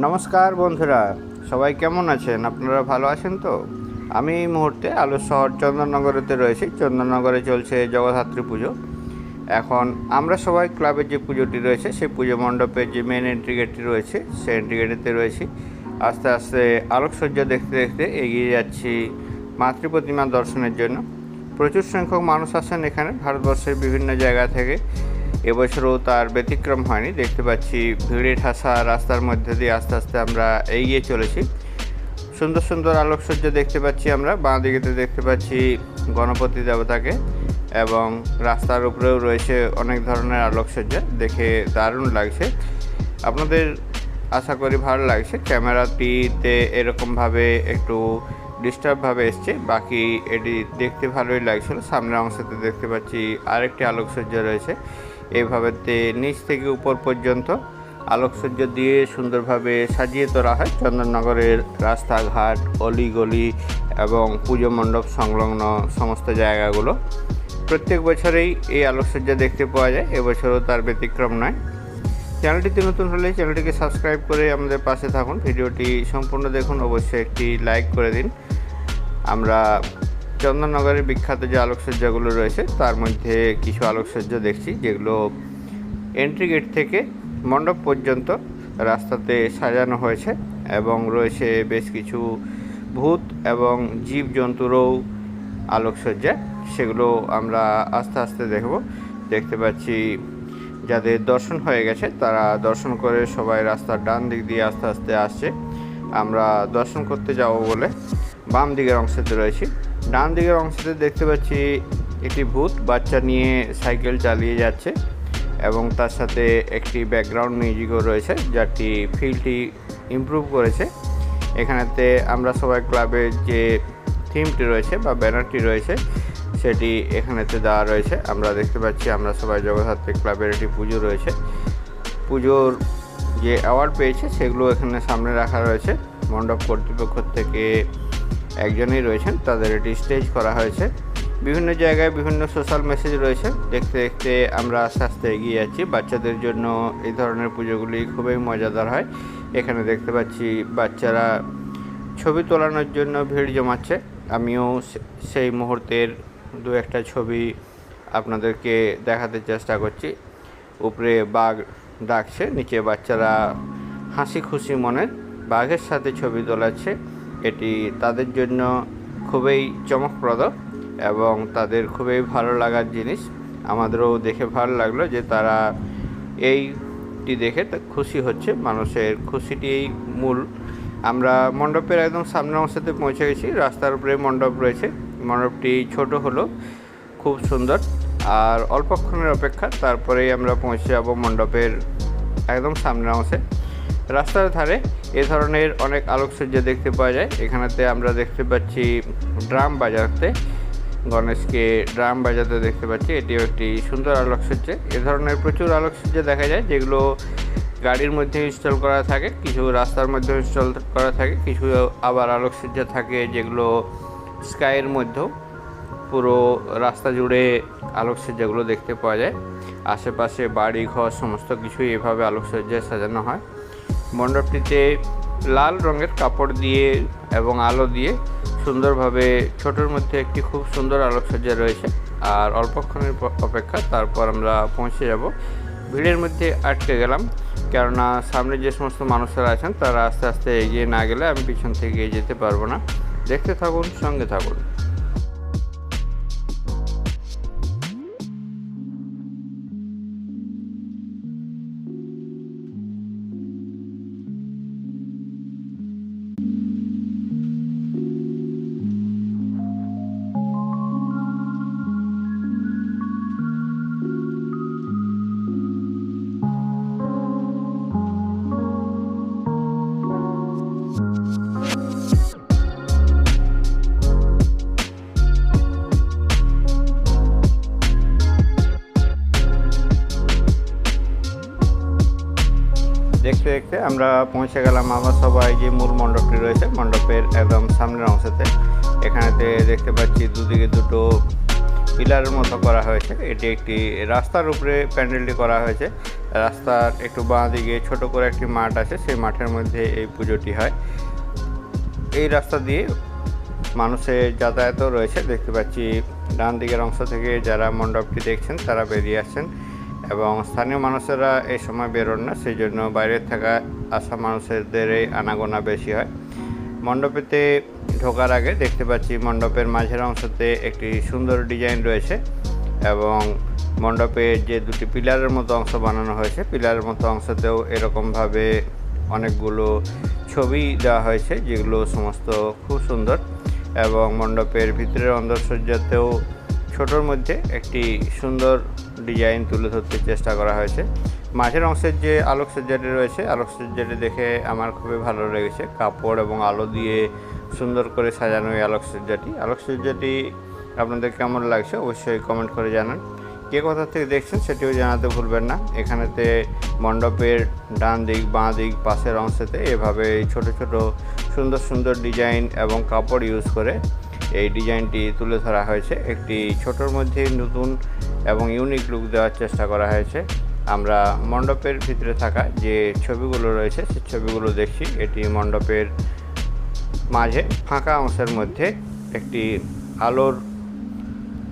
নমস্কার বন্ধুরা, সবাই কেমন আছেন? আপনারা ভালো আছেন তো? আমি এই মুহূর্তে আলো শহর চন্দননগরেতে রয়েছি। চন্দননগরে চলছে জগদ্ধাত্রী পুজো। এখন আমরা সবাই ক্লাবের যে পুজোটি রয়েছে, সেই পুজো মণ্ডপের যে মেন এন্ট্রি গেটটি রয়েছে, সেই এন্ট্রি গেটেতে রয়েছি। আস্তে আস্তে আলোকসজ্জা দেখতে দেখতে এগিয়ে যাচ্ছি মাতৃ প্রতিমা দর্শনের জন্য। প্রচুর সংখ্যক মানুষ আসেন এখানে। ভারতবর্ষের বিভিন্ন জায়গা থেকে এবছরও তার ব্যতিক্রম হয়নি। দেখতে পাচ্ছি ভিড়ে ঠাসা রাস্তার মধ্যে দিয়ে আস্তে আস্তে আমরা এগিয়ে চলেছি। সুন্দর সুন্দর আলোকসজ্জা দেখতে পাচ্ছি আমরা। বাঁ দিকেতে দেখতে পাচ্ছি গণপতি দেবতাকে এবং রাস্তার উপরেও রয়েছে অনেক ধরনের আলোকসজ্জা। দেখে দারুণ লাগছে। আপনাদের আশা করি ভালো লাগছে। ক্যামেরাটিতে এরকমভাবে একটু ডিস্টার্বভাবে এসছে। বাকি এটি দেখতে ভালোই লাগছিল। সামনের অংশতে দেখতে পাচ্ছি আরেকটি আলোকসজ্জা রয়েছে। এইভাবেতে নিচ থেকে উপর পর্যন্ত আলোকসজ্জা দিয়ে সুন্দরভাবে সাজিয়ে তোলা হয়। চন্দননগরের রাস্তাঘাট, অলিগলি এবং পুজো মণ্ডপ সংলগ্ন সমস্ত জায়গাগুলো। প্রত্যেক বছরেই এই আলোকসজ্জা দেখতে পাওয়া যায়, এবছরও তার ব্যতিক্রম নয়। চ্যানেলটিতে নতুন হলে চ্যানেলটিকে সাবস্ক্রাইব করে আমাদের পাশে থাকুন। ভিডিওটি সম্পূর্ণ দেখুন, অবশ্যই একটি লাইক করে দিন। আমরা চন্দননগরের বিখ্যাত যে আলোকসজ্জাগুলো রয়েছে, তার মধ্যে কিছু আলোকসজ্জা দেখছি, যেগুলো এন্ট্রি গেট থেকে মণ্ডপ পর্যন্ত রাস্তাতে সাজানো হয়েছে এবং রয়েছে বেশ কিছু ভূত এবং জীবজন্তুরও আলোকসজ্জা। সেগুলো আমরা আস্তে আস্তে দেখব। দেখতে পাচ্ছি যাদের দর্শন হয়ে গেছে, তারা দর্শন করে সবাই রাস্তার ডান দিক দিয়ে আস্তে আস্তে আসছে। আমরা দর্শন করতে যাব বলে বাম দিকের অংশতে রয়েছি। ডান দিকের অংশতে দেখতে পাচ্ছি একটি ভূত বাচ্চা নিয়ে সাইকেল চালিয়ে যাচ্ছে এবং তার সাথে একটি ব্যাকগ্রাউন্ড মিউজিকও রয়েছে যাটি ফিলটি ইমপ্রুভ করেছে। এখানেতে আমরা সবাই ক্লাবের যে থিমটি রয়েছে বা ব্যানারটি রয়েছে, সেটি এখানেতে দেওয়া রয়েছে। আমরা দেখতে পাচ্ছি আমরা সবাই জগদ্ধাত্রী ক্লাবের একটি পুজো রয়েছে। পুজোর যে অ্যাওয়ার্ড পেয়েছে, সেগুলো এখানে সামনে রাখা রয়েছে। মণ্ডপ কর্তৃপক্ষ থেকে একজনই রয়েছেন, তাদের এটি স্টেজ করা হয়েছে। বিভিন্ন জায়গায় বিভিন্ন সোশ্যাল মেসেজ রয়েছে। দেখতে দেখতে আমরা আস্তে আস্তে এগিয়ে যাচ্ছি। বাচ্চাদের জন্য এই ধরনের পুজোগুলি খুবই মজাদার হয়। এখানে দেখতে পাচ্ছি বাচ্চারা ছবি তোলানোর জন্য ভিড় জমাচ্ছে। আমিও সেই মুহূর্তের দু একটা ছবি আপনাদেরকে দেখাতে চেষ্টা করছি। উপরে বাঘ ডাকছে, নিচে বাচ্চারা হাসি খুশি মনে বাঘের সাথে ছবি তোলাচ্ছে। এটি তাদের জন্য খুবই চমকপ্রদ এবং তাদের খুবই ভালো লাগার জিনিস। আমাদেরও দেখে ভালো লাগল যে তারা এইটি দেখে খুশি হচ্ছে। মানুষের খুশিটি মূল। আমরা মণ্ডপের একদম সামনের অংশতে পৌঁছে গেছি। রাস্তার উপরে মণ্ডপ রয়েছে। মণ্ডপটি ছোট হলো, খুব সুন্দর। আর অল্পক্ষণের অপেক্ষা, তারপরেই আমরা পৌঁছে যাব মণ্ডপের একদম সামনের অংশে। রাস্তার ধারে এ ধরনের অনেক আলোকসজ্জা দেখতে পাওয়া যায়। এখানেতে আমরা দেখতে পাচ্ছি ড্রাম বাজাতে, গণেশকে ড্রাম বাজাতে দেখতে পাচ্ছি। এটিও একটি সুন্দর আলোকসজ্জা। এ ধরনের প্রচুর আলোকসজ্জা দেখা যায়, যেগুলো গাড়ির মধ্যে ইনস্টল করা থাকে, কিছু রাস্তার মধ্যে ইনস্টল করা থাকে, কিছু আবার আলোকসজ্জা থাকে যেগুলো স্কাইয়ের মধ্যেও। পুরো রাস্তা জুড়ে আলোকসজ্জাগুলো দেখতে পাওয়া যায়। আশেপাশে বাড়ি ঘর সমস্ত কিছুই এভাবে আলোকসজ্জায় সাজানো হয়। মণ্ডপটিতে লাল রঙের কাপড় দিয়ে এবং আলো দিয়ে সুন্দরভাবে ছোটোর মধ্যে একটি খুব সুন্দর আলোকসজ্জা রয়েছে। আর অল্পক্ষণের অপেক্ষা, তারপর আমরা পৌঁছে যাব। ভিড়ের মধ্যে আটকে গেলাম, কেননা সামনে যে সমস্ত মানুষরা আছেন, তারা আস্তে আস্তে এগিয়ে না গেলে আমি পিছন থেকে যেতে পারব না। দেখতে থাকুন, সঙ্গে থাকুন। দেখতে আমরা পৌঁছে গেলাম আমার সবাই যে মূল মণ্ডপটি রয়েছে, মণ্ডপের একদম সামনের অংশতে। এখানেতে দেখতে পাচ্ছি দুদিকে দুটো পিলারের মতো করা হয়েছে। এটি একটি রাস্তার উপরে প্যান্ডেলটি করা হয়েছে। রাস্তার একটু বাঁ দিকে ছোট করে একটি মাঠ আছে, সেই মাঠের মধ্যে এই পুজোটি হয়। এই রাস্তা দিয়ে মানুষের যাতায়াতও রয়েছে। দেখতে পাচ্ছি ডান দিকের অংশ থেকে যারা মণ্ডপটি দেখছেন, তারা বেরিয়ে আসছেন। এবং স্থানীয় মানুষেরা এই সময় বেরোন না সেই জন্য বাইরে থাকা আসা মানুষদের এই আনাগোনা বেশি হয়। মণ্ডপেতে ঢোকার আগে দেখতে পাচ্ছি মণ্ডপের মাঝের অংশতে একটি সুন্দর ডিজাইন রয়েছে এবং মণ্ডপের যে দুটি পিলারের মতো অংশ বানানো হয়েছে, পিলারের মতো অংশতেও এরকমভাবে অনেকগুলো ছবি দেওয়া হয়েছে, যেগুলো সমস্ত খুব সুন্দর এবং মণ্ডপের ভিতরের অন্দরসজ্জাতেও ছোটোর মধ্যে একটি সুন্দর ডিজাইন তুলে ধরতে চেষ্টা করা হয়েছে। মাঝের অংশের যে আলোকসজ্জাটি রয়েছে আলোকসজ্জাটি দেখে আমার খুবই ভালো লেগেছে। কাপড় এবং আলো দিয়ে সুন্দর করে সাজানো এই আলোকসজ্জাটি আলোকসজ্জাটি আপনাদের কেমন লাগছে অবশ্যই কমেন্ট করে জানান। কে কোথা থেকে দেখছেন সেটিও জানাতে ভুলবেন না। এখানেতে মণ্ডপের ডান দিক, বাঁ দিক, পাশের অংশেতে এভাবে ছোট ছোট সুন্দর সুন্দর ডিজাইন এবং কাপড় ইউজ করে এই ডিজাইনটি তুলে ধরা হয়েছে। একটি ছোটোর মধ্যে নতুন এবং ইউনিক লুক দেওয়ার চেষ্টা করা হয়েছে। আমরা মণ্ডপের ভিতরে থাকা যে ছবিগুলো রয়েছে, সে ছবিগুলো দেখছি। এটি মণ্ডপের মাঝে ফাঁকা অংশের মধ্যে একটি আলোর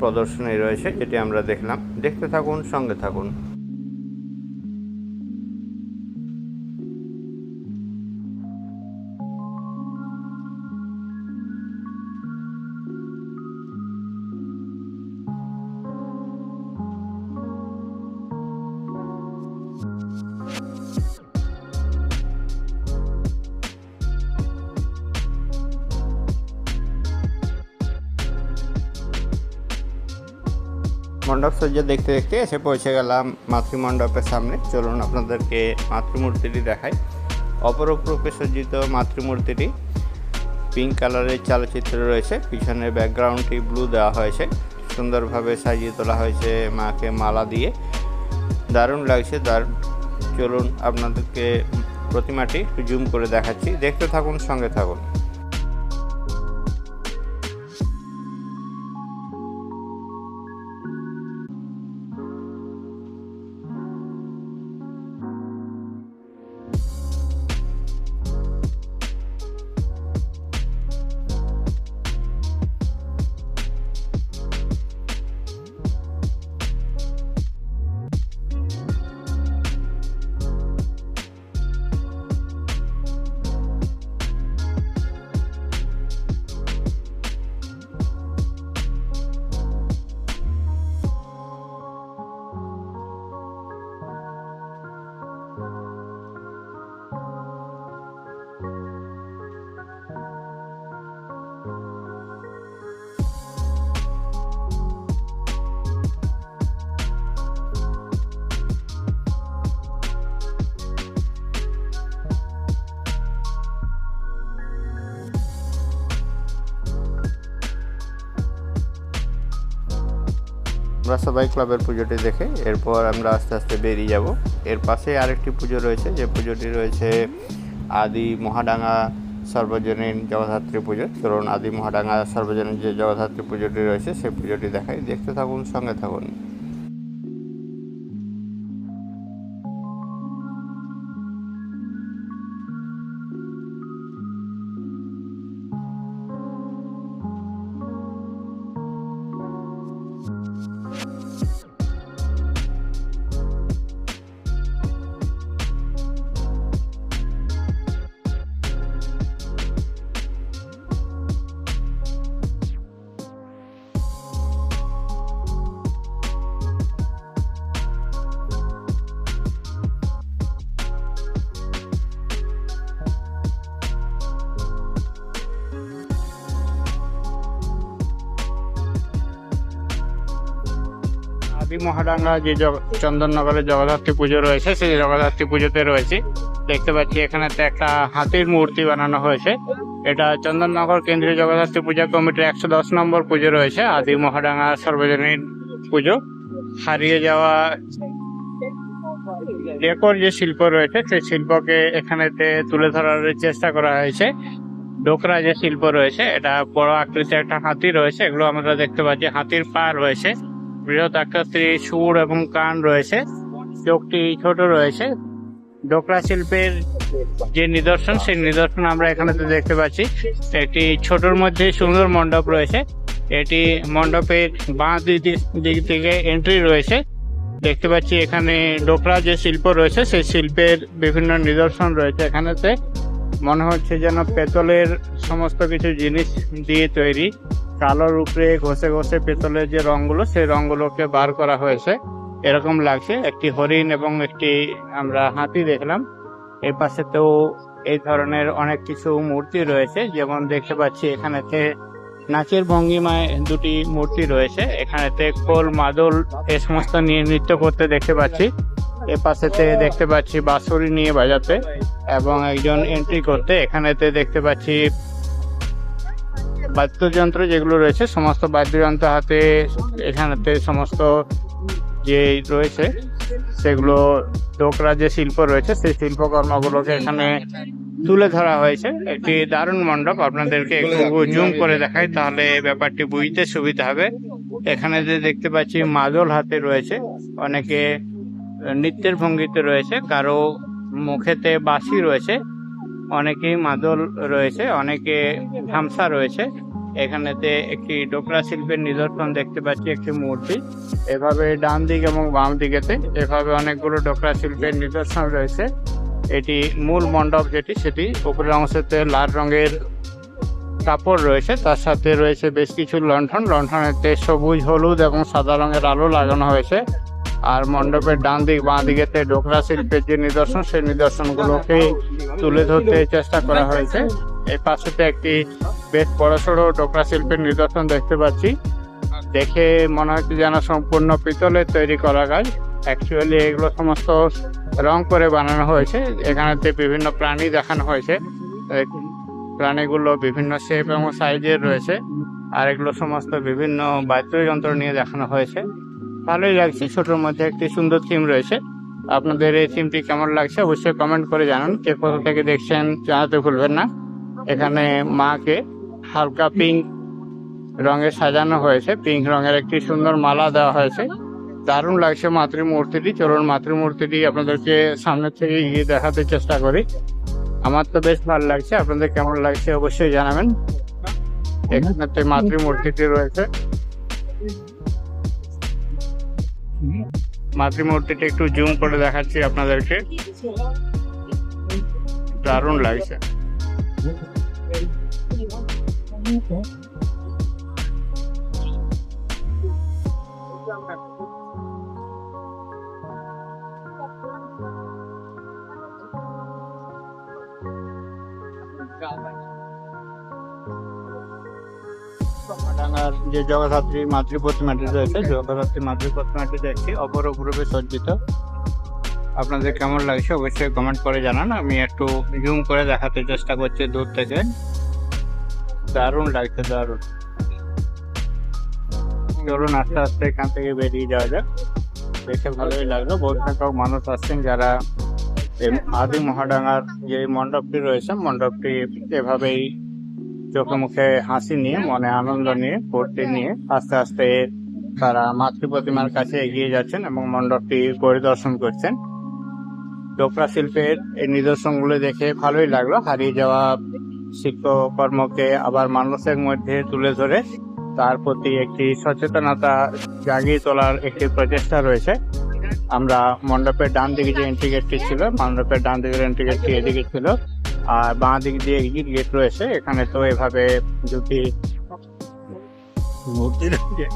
প্রদর্শনী রয়েছে, যেটি আমরা দেখলাম। দেখতে থাকুন, সঙ্গে থাকুন। মণ্ডপ সজ্জা দেখতে দেখতে এসে পৌঁছে গেলাম মাতৃমণ্ডপের সামনে। চলুন আপনাদেরকে মাতৃমূর্তিটি দেখাই। অপরূপ রূপে সজ্জিত মাতৃমূর্তিটি পিঙ্ক কালারের চালচিত্র রয়েছে। পিছনের ব্যাকগ্রাউন্ডটি ব্লু দেওয়া হয়েছে। সুন্দরভাবে সাজিয়ে তোলা হয়েছে মাকে মালা দিয়ে। দারুণ লাগছে। দারুণ চলুন আপনাদেরকে প্রতিমাটি জুম করে দেখাচ্ছি। দেখতে থাকুন, সঙ্গে থাকুন। আমরা সবাই ক্লাবের পুজোটি দেখে এরপর আমরা আস্তে আস্তে বেরিয়ে যাব। এর পাশে আরেকটি পুজো রয়েছে, যে পুজোটি রয়েছে আদি মহাডাঙ্গা সর্বজনীন জগদ্ধাত্রী পুজো। চলুন আদি মহাডাঙ্গা সর্বজনীন যে জগদ্ধাত্রী পুজোটি রয়েছে, সেই পুজোটি দেখাই। দেখতে থাকুন, সঙ্গে থাকুন। আদি মহাডাঙ্গা যে চন্দননগরের জগদ্ধাত্রী পুজো রয়েছে, সেই জগদ্ধাত্রী পুজোতে রয়েছে। দেখতে পাচ্ছি এখানেতে একটা হাতির মূর্তি বানানো হয়েছে। এটা চন্দননগর কেন্দ্রীয় জগদ্ধাত্রী পূজা কমিটির একশো দশ নম্বর পুজো রয়েছে। আদি মহাডাঙ্গা সর্বজনীন পুজো। হারিয়ে যাওয়া রেকর্ড যে শিল্প রয়েছে, সেই শিল্পকে এখানেতে তুলে ধরার চেষ্টা করা হয়েছে। ডোকরা যে শিল্প রয়েছে, এটা বড় আকৃতির একটা হাতি রয়েছে। এগুলো আমরা দেখতে পাচ্ছি, হাতির পা রয়েছে। বৃহৎ আকৃতির সুর এবং কান রয়েছে, চোখটি ছোট রয়েছে। ডোকরা শিল্পের যে নিদর্শন, সেই নিদর্শন আমরা এখানে দেখতে পাচ্ছি। একটি ছোটর মধ্যে সুন্দর মণ্ডপ রয়েছে। এটি মণ্ডপের বাঁ দিক থেকে এন্ট্রি রয়েছে। দেখতে পাচ্ছি এখানে ডোকরা যে শিল্প রয়েছে, সেই শিল্পের বিভিন্ন নিদর্শন রয়েছে এখানেতে। মনে হচ্ছে যেন পেতলের সমস্ত কিছু জিনিস দিয়ে তৈরি। কালোর উপরে ঘষে ঘষে পেতলের যে রংগুলো সেই রংগুলোকে বার করা হয়েছে। এরকম লাগছে। একটি হরিণ এবং একটি আমরা হাতি দেখলাম। এই তো এই ধরনের অনেক কিছু মূর্তি রয়েছে। যেমন দেখতে পাচ্ছি এখানেতে নাচের ভঙ্গিমায় দুটি মূর্তি রয়েছে। এখানেতে খোল, মাদল এ সমস্ত নিয়ে নৃত্য করতে দেখতে পাচ্ছি। এ পাশেতে দেখতে পাচ্ছি বাঁশুরি নিয়ে বাজাতে এবং একজন এন্ট্রি করতে। এখানেতে দেখতে পাচ্ছি বাদ্যযন্ত্র যেগুলো রয়েছে, সমস্ত বাদ্যযন্ত্র হাতে, এখানেতে সমস্ত যে রয়েছে, সেগুলো ডোকরা যে শিল্প রয়েছে, সেই শিল্পকর্মগুলোকে এখানে তুলে ধরা হয়েছে। একটি দারুণ মণ্ডপ, আপনাদেরকে একটু জুম করে দেখাই, তাহলে ব্যাপারটি বুঝতে সুবিধা হবে। এখানে যে দেখতে পাচ্ছি, মাদল হাতে রয়েছে, অনেকে নৃত্যের ভঙ্গিতে রয়েছে, কারও মুখেতে বাঁশি রয়েছে, অনেকেই মাদল রয়েছে, অনেকে ধামসা রয়েছে। এখানেতে একটি ডোকরা শিল্পের নিদর্শন দেখতে পাচ্ছি, একটি মূর্তি। এভাবে ডান দিক এবং বাম দিকেতে এভাবে অনেকগুলো ডোকরা শিল্পের নিদর্শন রয়েছে। এটি মূল মণ্ডপ যেটি, সেটি উপরের অংশতে লাল রঙের কাপড় রয়েছে। তার সাথে রয়েছে বেশ কিছু লণ্ঠন। লণ্ঠনেতে সবুজ, হলুদ এবং সাদা রঙের আলো লাগানো হয়েছে। আর মণ্ডপের ডান দিক বাঁ দিকেতে ডোকরা শিল্পের যে নিদর্শন, সেই নিদর্শনগুলোকে তুলে ধরতে চেষ্টা করা হয়েছে। এই পাশেতে একটি বেশ বড়সড় ডোকরা শিল্পের নিদর্শন দেখতে পাচ্ছি। দেখে মনে হচ্ছে যেন সম্পূর্ণ পিতলের তৈরি করা কাজ অ্যাকচুয়ালি এগুলো সমস্ত রং করে বানানো হয়েছে। এখানেতে বিভিন্ন প্রাণী দেখানো হয়েছে। প্রাণীগুলো বিভিন্ন শেপ এবং সাইজের রয়েছে। আর এগুলো সমস্ত বিভিন্ন বাদ্যযন্ত্র নিয়ে দেখানো হয়েছে। ভালোই লাগছে। ছোটোর মধ্যে একটি সুন্দর থিম রয়েছে। আপনাদের এই থিমটি কেমন লাগছে অবশ্যই কমেন্ট করে জানান। কে কোথা থেকে দেখছেন জানাতে ভুলবেন না। এখানে মাকে হালকা পিঙ্ক রঙে সাজানো হয়েছে। পিঙ্ক রঙের একটি সুন্দর মালা দেওয়া হয়েছে। দারুণ লাগছে মাতৃমূর্তিটি। চলুন মাতৃমূর্তিটি আপনাদেরকে সামনে থেকে গিয়ে দেখাতে চেষ্টা করি। আমার তো বেশ ভালো লাগছে। আপনাদের কেমন লাগছে অবশ্যই জানাবেন। এখানে তো মাতৃমূর্তিটি রয়েছে। মাতৃমূর্তিটি একটু জুম করে দেখাচ্ছি আপনাদেরকে। দারুণ লাগছে। ডাঙ্গার যে জগদ্ধাত্রী মাতৃ প্রতিমাটি রয়েছে, জগদ্ধাত্রী মাতৃ প্রতিমাটি দেখছি অপরূপে সজ্জিত। আপনাদের কেমন লাগছে অবশ্যই কমেন্ট করে জানান। আমি একটু জুম করে দেখাতে চেষ্টা করছি দূর থেকে। দারুণ লাগছে, দারুণ। চলুন আস্তে আস্তে এখান থেকে বেরিয়ে যাওয়া যাক। দেখে ভালোই লাগল। বহু সংখ্যক মানুষ আসছেন যারা আদি মহাডাঙ্গার যে মণ্ডপটি রয়েছে, মণ্ডপটি এভাবেই চোখে মুখে হাসি নিয়ে, মনে আনন্দ নিয়ে, ফুর্তি নিয়ে আস্তে আস্তে তারা মাতৃ প্রতিমার কাছে এগিয়ে যাচ্ছেন এবং মণ্ডপটি পরিদর্শন করছেন। ডোকরা শিল্পের এই নিদর্শনগুলো দেখে ভালোই লাগল। হারিয়ে যাওয়া শিল্পকর্মকে আবার মানুষের মধ্যে তুলে ধরে তার প্রতি একটি সচেতনতা জাগিয়ে তোলার একটি প্রচেষ্টা রয়েছে। আমরা মণ্ডপের ডান দিকে যে এন্ট্রি গেটটি ছিল, মণ্ডপের ডান দিকের এন্ট্রি গেটটি এদিকে ছিল, আর বাঁ দিক দিয়ে এক্সিট গেট রয়েছে। এখানে তো এভাবে দুটি মূর্তি রয়েছে।